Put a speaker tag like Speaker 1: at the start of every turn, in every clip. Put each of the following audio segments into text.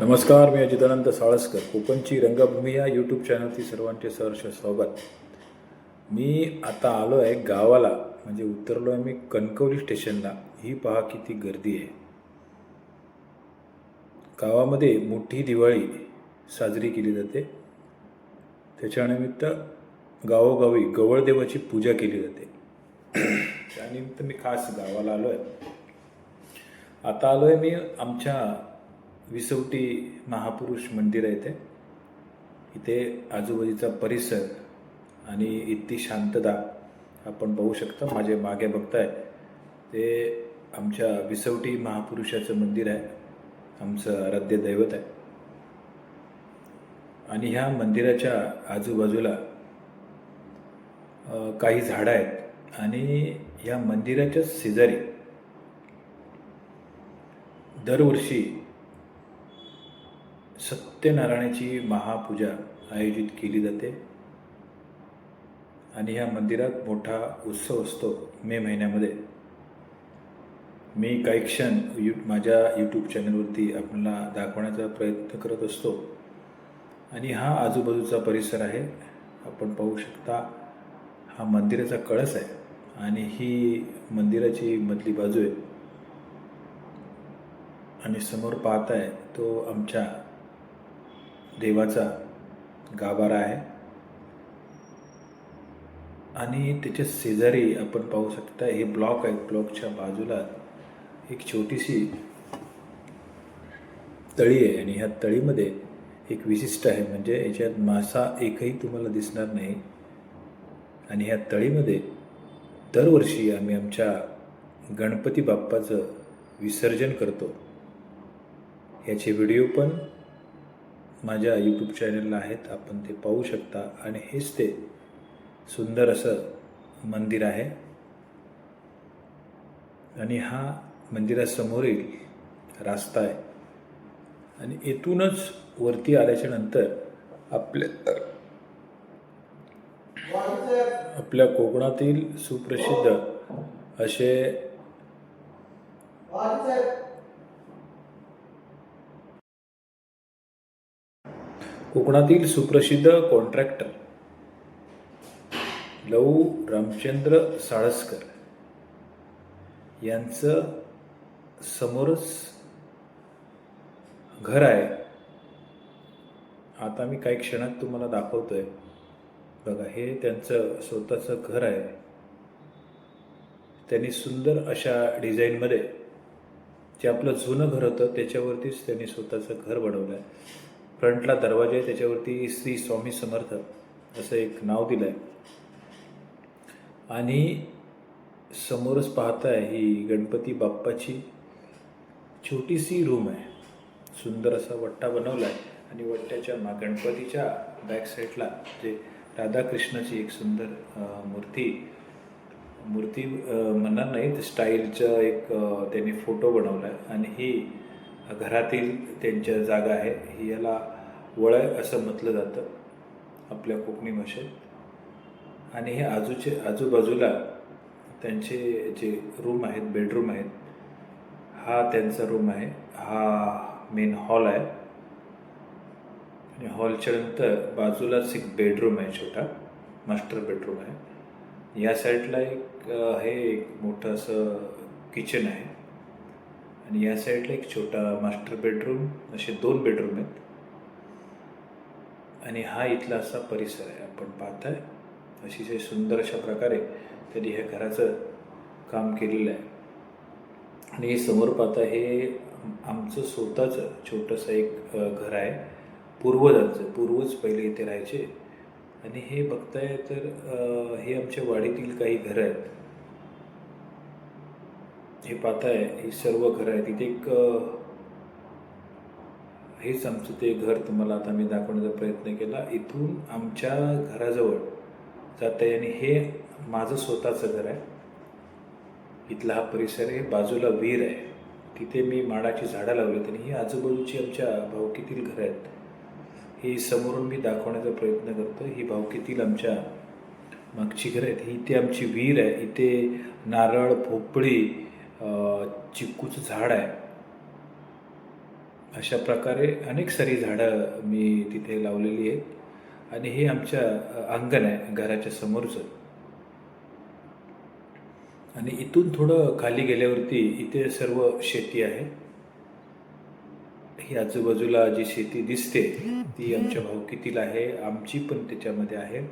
Speaker 1: नमस्कार मी अजितानंद साळसकर कोकणची रंगभूमी या यूट्यूब चॅनलची सर्वांचे सहर्ष स्वागत. मी आता आलो आहे गावाला म्हणजे उतरलो आहे मी कणकवली स्टेशनला. ही पहा किती गर्दी आहे. गावामध्ये मोठी दिवाळी साजरी केली जाते. त्याच्यानिमित्त गावोगावी गवळदेवाची पूजा केली जाते. त्यानिमित्त मी खास गावाला आलो आहे आता आलो आहे मी आमच्या विसवटी महापुरुष मंदिर आहे ते. इथे आजूबाजूचा परिसर आणि इतकी शांतता आपण पाहू शकता. माझे मागे बघताय ते आमच्या विसवटी महापुरुषाचं मंदिर आहे. आमचं आराध्य दैवत आहे. आणि ह्या मंदिराच्या आजूबाजूला काही झाडं आहेत. आणि या मंदिराच्या शेजारी दरवर्षी सत्यनारायणाची महापूजा आयोजित केली जाते. आणि ह्या मंदिरात मोठा उत्सव असतो मे महिन्यामध्ये. मी काही क्षण यू माझ्या यूट्यूब चॅनलवरती आपल्याला दाखवण्याचा प्रयत्न करत असतो. आणि हा आजूबाजूचा परिसर आहे. आपण पाहू शकता हा मंदिराचा कळस आहे. आणि ही मंदिराची मधली बाजू आहे. आणि समोर पाहताय तो आमच्या देवाचा गाभारा आहे. आणि त्याच्या शेजारी आपण पाहू शकता हे ब्लॉक आहे. ब्लॉकच्या बाजूला एक छोटीशी तळी आहे आणि ह्या तळीमध्ये एक विशिष्ट आहे. म्हणजे याच्यात मासा एकही तुम्हाला दिसणार नाही. आणि ह्या तळीमध्ये दरवर्षी आम्ही आमच्या गणपती बाप्पाचं विसर्जन करतो. याचे व्हिडिओ पण माझ्या यूट्यूब चॅनलला आहेत. आपण ते पाहू शकता. आणि हेच ते सुंदर असं मंदिर आहे. आणि हा मंदिरासमोरील रास्ता आहे. आणि येथूनच वरती आल्याच्यानंतर आपल्या आपल्या कोकणातील सुप्रसिद्ध असे कोकणातील सुप्रसिद्ध कॉन्ट्रॅक्टर लऊ रामचंद्र साळसकर. यांचं समोरच घर आहे. आता मी काही क्षणात तुम्हाला दाखवतो आहे बघा हे त्यांचं स्वतःचं घर आहे. त्यांनी सुंदर अशा डिझाईनमध्ये जे आपलं जुनं घर होतं त्याच्यावरतीच त्यांनी स्वतःचं घर बनवलं आहे फ्रंटला दरवाजा आहे त्याच्यावरती श्री स्वामी समर्थ असं एक नाव दिलं आहे आणि समोरच पाहताय ही गणपती बाप्पाची छोटीशी रूम आहे. सुंदर असा वट्टा बनवला आहे आणि वट्ट्याच्या मा गणपतीच्या बॅक साईडला जे राधाकृष्णाची एक सुंदर मूर्ती मूर्ती म्हणणार नाही स्टाईलचं एक त्यांनी फोटो बनवला आहे आणि ही घरातील त्यांच्या जागा आहे. ही याला वळय असं म्हटलं जातं आपल्या कोकणी भाषेत. आणि हे आजूचे आजूबाजूला त्यांचे जे रूम आहेत बेडरूम आहेत हा त्यांचा रूम आहे. हा मेन हॉल आहे. आणि हॉलच्या नंतर बाजूलाच एक बेडरूम आहे छोटा मास्टर बेडरूम आहे. या साईडला एक हे एक मोठं असं किचन आहे. आणि या साईडला एक छोटा मास्टर बेडरूम असे दोन बेडरूम आहेत. आणि हा इथला असा परिसर आहे. आपण पाहताय अतिशय सुंदर अशा प्रकारे त्यांनी ह्या घराचं काम केलेलं आहे. आणि समोर पाहता हे आमचं स्वतःचं छोटंसं एक घर आहे. पूर्वजांचं पूर्वज पहिले इथे राहायचे. आणि हे बघताय तर हे आमच्या वाडीतील काही घरं आहेत. हे पाहताय ही सर्व घरं आहेत. इथे एक हेच आमचं ते घर तुम्हाला आता मी दाखवण्याचा प्रयत्न केला. इथून आमच्या घराजवळ जाता आणि हे माझं स्वतःचं घर आहे. इथला हा परिसर आहे बाजूला विहीर आहे. तिथे मी माडाची झाडं लावलीत आणि ही आजूबाजूची आमच्या भावकीतील घरं आहेत. ही समोरून मी दाखवण्याचा प्रयत्न करतो ही भावकीतील आमच्या मागची घरं आहेत. ही इथे आमची विहीर आहे. इथे नारळ भोपळी चिक्कूचं झाड आहे. अशा प्रकारे अनेक सारी झाडं मी तिथे लावलेली आहेत. आणि हे आमच्या अंगण आहे घराच्या समोरचं. आणि इथून थोडं खाली गेल्यावरती इथे सर्व शेती आहे. ही आजूबाजूला जी शेती दिसते ती आमच्या भाऊकीतील आहे आमची पण त्याच्यामध्ये आहे.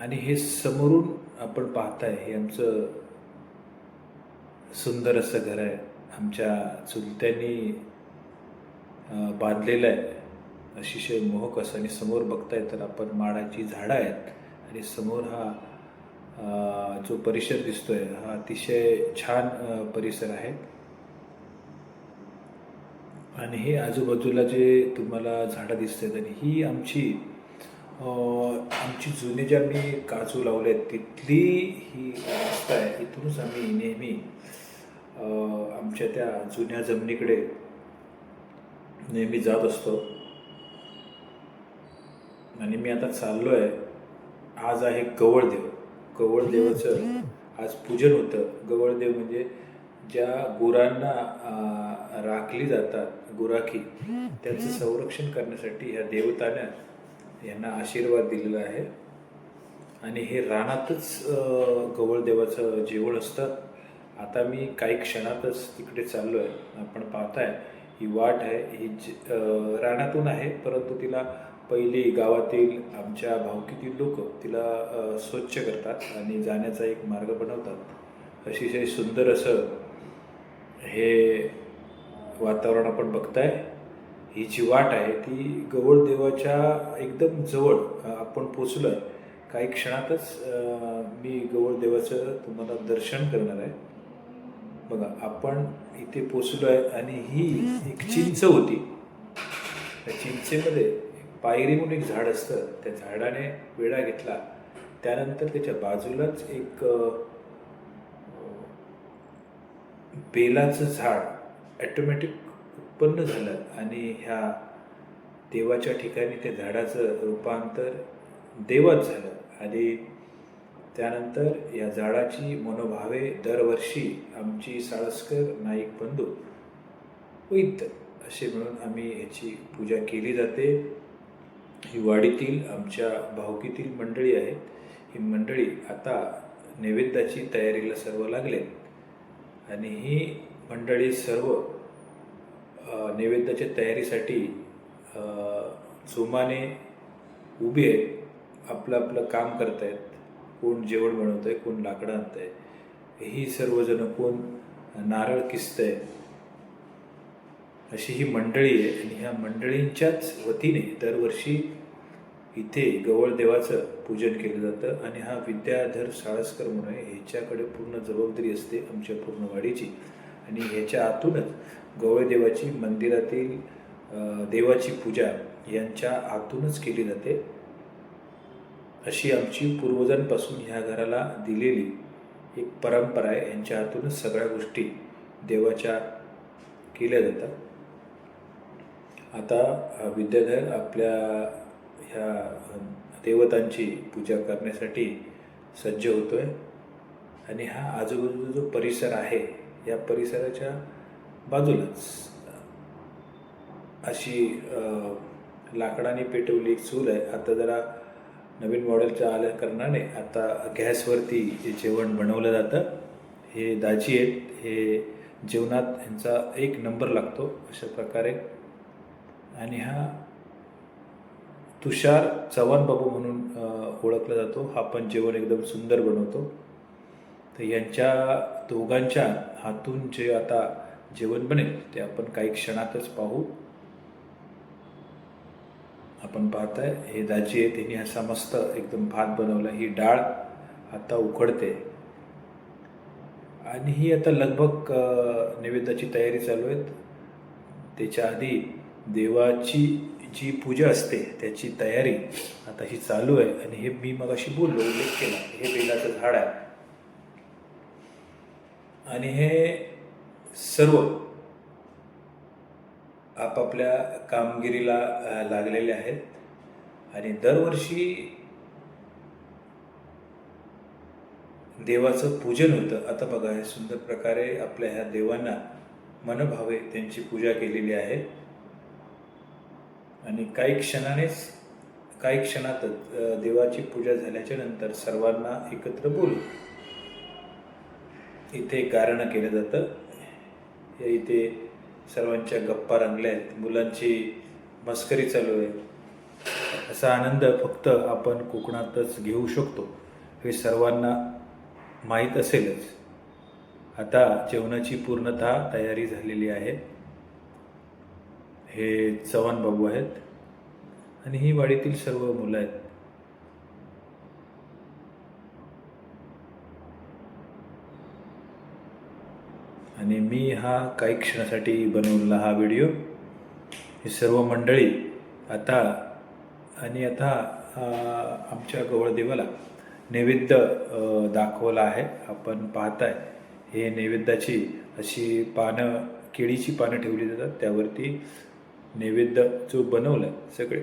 Speaker 1: आणि हे समोरून आपण पाहताय हे आमचं सुंदर असं घर आहे. आमच्या चुलत्यांनी बांधलेलं आहे. अतिशय मोहक असं आणि समोर बघताय तर आपण माडाची झाडं आहेत आणि समोर हा जो परिसर दिसतोय हा अतिशय छान परिसर आहे. आणि हे आजूबाजूला जे तुम्हाला झाडं दिसतात आणि ही आमची आमची जुने जे आम्ही काजू लावले आहेत तिथली ही रस्ता आहे. इथूनच आम्ही नेहमी आमच्या त्या जुन्या जमिनीकडे नेहमी जात असतो. आणि मी आता चाललो आहे आज आहे गवळदेव. गवळदेवाचं आज पूजन होतं. गवळदेव म्हणजे ज्या गुरांना राखली जातात गुराखी त्यांचं संरक्षण करण्यासाठी ह्या देवतानं यांना आशीर्वाद दिलेला आहे. आणि हे रानातच गवळदेवाचं जेवण असतं. आता मी काही क्षणातच तिकडे चाललो आहे आपण पाहताय. ही वाट आहे ही ज- अं, रानातून आहे परंतु तिला पहिली गावातील आमच्या भावकीतील लोक तिला स्वच्छ करतात आणि जाण्याचा एक मार्ग बनवतात. अतिशय सुंदर असं हे वातावरण आपण बघताय. ही जी वाट आहे ती गवळदेवाच्या एकदम जवळ आपण पोचलो आहे काही क्षणातच मी गवळदेवाचं तुम्हाला दर्शन करणार आहे. बघा आपण इथे पोचलो आहे आणि ही एक चिंच होती. त्या चिंचेमध्ये पायरी म्हणून एक झाड असतं. त्या झाडाने वेढा घेतला. त्यानंतर त्याच्या बाजूलाच एक बेलाचं झाड ॲटोमॅटिक उत्पन्न झालं आणि ह्या देवाच्या ठिकाणी त्या झाडाचं रूपांतर देवात झालं. आणि त्यानंतर या झाडाची मनोभावे दरवर्षी आमची साळसकर नाईक बंधू वैद्य असे म्हणून आम्ही ह्याची पूजा केली जाते. ही वाडीतील आमच्या भावकीतील मंडळी आहेत ही मंडळी आता नैवेद्याची तयारीला सर्व लागले. आणि ही मंडळी सर्व नैवेद्याच्या तयारीसाठी जोमाने उभी आहेत. आपलं आपलं काम करत आहेत कोण जेवण बनवत आहे कोण लाकडं आणत आहे ही सर्वजणं कोण नारळ किस्त आहे अशी ही मंडळी आहे. आणि ह्या मंडळींच्याच वतीने दरवर्षी इथे गवळदेवाचं पूजन केलं जातं. आणि हा विद्याधर साळसकर म्हणून आहे. ह्याच्याकडे पूर्ण जबाबदारी असते आमच्या पूर्ण वाडीची आणि ह्याच्या आतूनच गवळदेवाची मंदिरातील देवाची पूजा यांच्या आतूनच केली जाते. अशी आमची पूर्वजांपासून ह्या घराला दिलेली एक परंपरा आहे. यांच्या हातूनच सगळ्या गोष्टी देवाच्या केल्या जातात. आता विद्याधर आपल्या ह्या देवतांची पूजा करण्यासाठी सज्ज होतो आहे आणि हा आजूबाजूचा जो परिसर आहे या परिसराच्या बाजूलाच अशी लाकडाने पेटवली एक चूल आहे. आता जरा नवीन मॉडेलच्या आल्या कारणाने आता गॅसवरती जे जेवण बनवलं जातं. हे दाजी आहेत. हे जेवणात ह्यांचा एक नंबर लागतो अशा प्रकारे. आणि हा तुषार चव्हाण बाबू म्हणून ओळखला जातो. हा पण जेवण एकदम सुंदर बनवतो. तर यांच्या दोघांच्या हातून जे आता जेवण बनेल ते आपण काही क्षणातच पाहू. आपण पाहताय हे दाजी आहे त्यांनी असा मस्त एकदम भात बनवला. ही डाळ आता उकडते. आणि ही आता लगभग नैवेद्याची तयारी चालू आहेत. त्याच्या आधी देवाची जी पूजा असते त्याची तयारी आता ही चालू आहे. आणि हे मी मगाशी बोललो उल्लेख केला. हे बेलाचं झाड आहे. आणि हे सर्व आपापल्या कामगिरीला लागलेले आहेत. आणि दरवर्षी देवाचं पूजन होतं. आता बघा हे सुंदर प्रकारे आपल्या ह्या देवांना मनभावे त्यांची पूजा केलेली आहे. आणि काही क्षणानेच काही क्षणातच देवाची पूजा झाल्याच्यानंतर सर्वांना एकत्र बोल इथे गारणं केलं जातं. इथे सर्वांच्या गप्पा रंगल्या आहेत मुलांची मस्करी चालू आहे. असा आनंद फक्त आपण कोकणातच घेऊ शकतो हे सर्वांना माहीत असेलच. आता जेवणाची पूर्णतः तयारी झालेली आहे. हे चव्हाण बाबू आहेत आणि ही वाडीतील सर्व मुलं आहेत. आणि मी हा काही क्षणासाठी बनवलेला हा व्हिडिओ. ही सर्व मंडळी आता आणि आता आमच्या गवळदेवाला नैवेद्य दाखवला आहे. आपण पाहताय. हे नैवेद्याची अशी पानं केळीची पानं ठेवली जातात. त्यावरती नैवेद्य जो बनवला आहे सगळे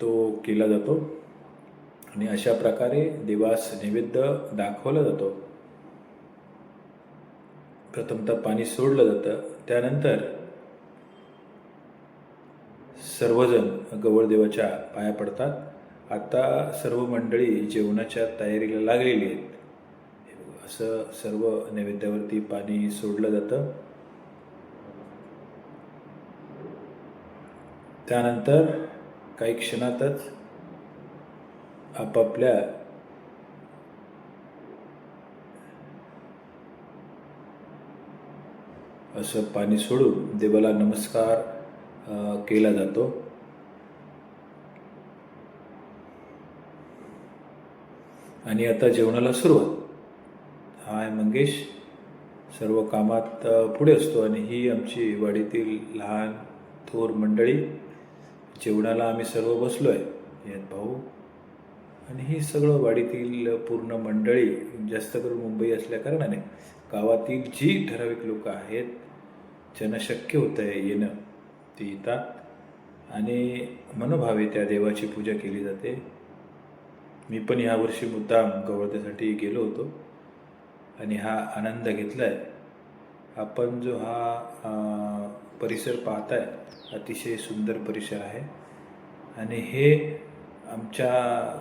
Speaker 1: तो केला जातो. आणि अशा प्रकारे देवास नैवेद्य दाखवला जातो. प्रथमतः पाणी सोडलं जातं. त्यानंतर सर्वजण गवळदेवाच्या पाया पडतात. आता सर्व मंडळी जेवणाच्या तयारीला लागलेली आहेत. असं सर्व नैवेद्यावरती पाणी सोडलं जातं. त्यानंतर काही क्षणातच आपापल्या असं पाणी सोडून देवाला नमस्कार केला जातो. आणि आता जेवणाला सुरुवात. हाय मंगेश सर्व कामात पुढे असतो आणि ही आमची वाडीतील लहान थोर मंडळी. जेवणाला आम्ही सर्व बसलो आहे यात भाऊ. आणि ही सगळं वाडीतील पूर्ण मंडळी जास्त करून मुंबई असल्याकारणाने गावातील जी ठराविक लोक आहेत ज्यांना शक्य होतं आहे येणं ते येतात. आणि मनोभावे त्या देवाची पूजा केली जाते. मी पण यावर्षी मुद्दाम गवळत्यासाठी गेलो होतो. आणि हा आनंद घेतला आहे आपण जो हा परिसर पाहताय अतिशय सुंदर परिसर आहे. आणि हे आमच्या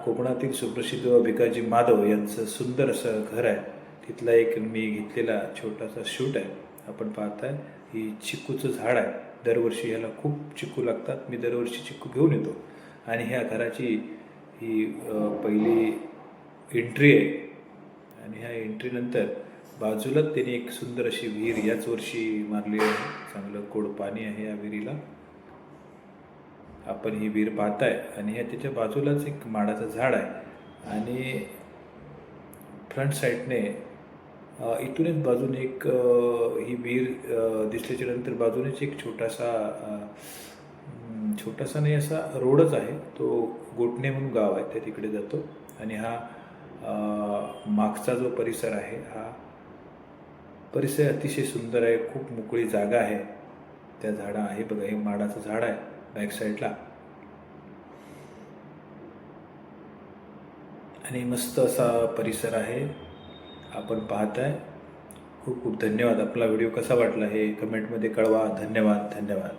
Speaker 1: कोकणातील सुप्रसिद्ध भिकाजी माधव यांचं सुंदर असं घर आहे. तिथला एक मी घेतलेला छोटासा शूट आहे. आपण पाहताय ही चिक्कूचं झाड आहे. दरवर्षी ह्याला खूप चिक्कू लागतात. मी दरवर्षी चिक्कू घेऊन येतो. आणि ह्या घराची ही पहिली एंट्री आहे. आणि ह्या एंट्रीनंतर बाजूलाच त्यांनी एक सुंदर अशी विहीर याच वर्षी मारली आहे. चांगलं कोड पाणी आहे या विहिरीला. आपण ही विहीर पाहताय. आणि ह्या त्याच्या बाजूलाच एक माडाचं झाड आहे. आणि फ्रंट साईडने इथूनच बाजूने एक ही विहीर दिसल्याच्या नंतर बाजूनेच एक छोटासा छोटासा नाही असा रोडच आहे. तो गोटणे म्हणून गाव आहे त्या तिकडे जातो. आणि हा मागचा जो परिसर आहे हा परिसर अतिशय सुंदर आहे. खूप मोकळी जागा आहे. त्या झाडा आहे बघा हे माडाचं झाड आहे बॅक साईडला. आणि मस्त असा परिसर आहे. आपण पाहताय. खूप खूप धन्यवाद. आपला व्हिडिओ कसा वाटला हे कमेंटमध्ये कळवा. धन्यवाद. धन्यवाद.